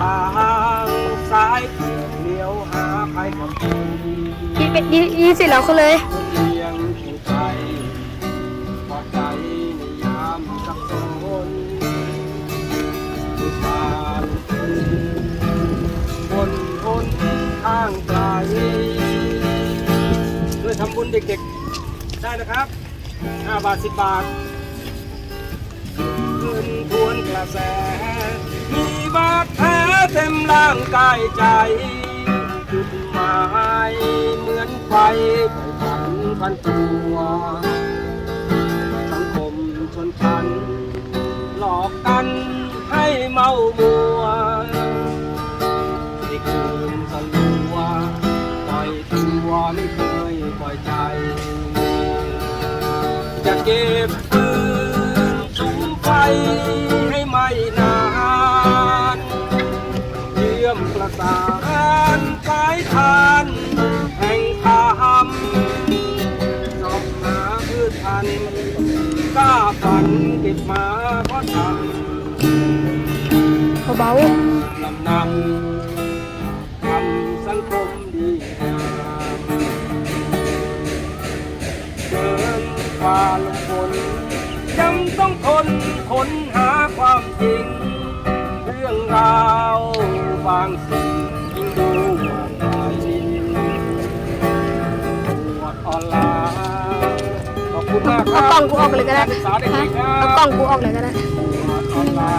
เกี่ยวเหนียวหาใครกับคนยี่เป็นยี่ยี่สิบแล้วเขาเลยคนเลี้ยงผู้ใจพอใจในยามสับสนผู้ชานคนคนทางไกลด้วยทำบุญเด็กๆ ได้นะครับ 5 บาท 10 บาทเงินทวนกระแส มี มร่างกายใจ จุดหมายเหมือนไฟไฟฝันพันตัวสังคมชนชั้นหลอกกันให้เมามัวที่คืนสลัวปล่อยตัวไม่เคยปล่อยใจ จะเก็บ สานสายทานแห่งธรรมสอบหาพืชพันธุ์กล้าฝันเก็บมาเพราะทเบาำลำนำทำสังคมดีงามเดินฝ่าลมฝนยังต้องทนค้นหาความจริง เอารับกล้องกูออกเลยก็ได้นัศึกษาเด็กๆครัเอาบกล้องกูออกเลยก็ได้ปวดอ่อนล้า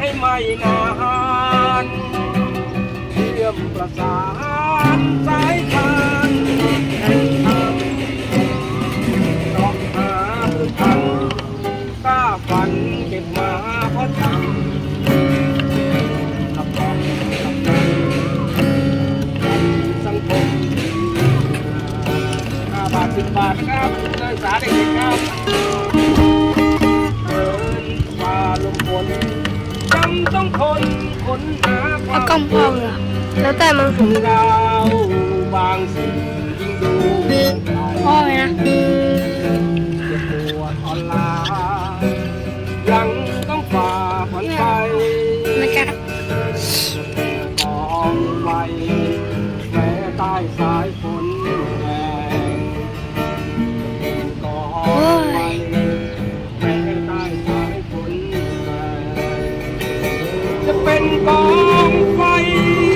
ให้ไม่นานเชื่อมประสานสายทานแห่งธรรมต้องหาพื้นพันกล้าฝันเก็บมาเพราะจำกับต้องกับใจสังคมห้าบาทสิบบาทครับนักศึกษาเด็กๆครับ เอากล้องกูออกเลยแล้วแต่มึงขอ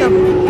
แ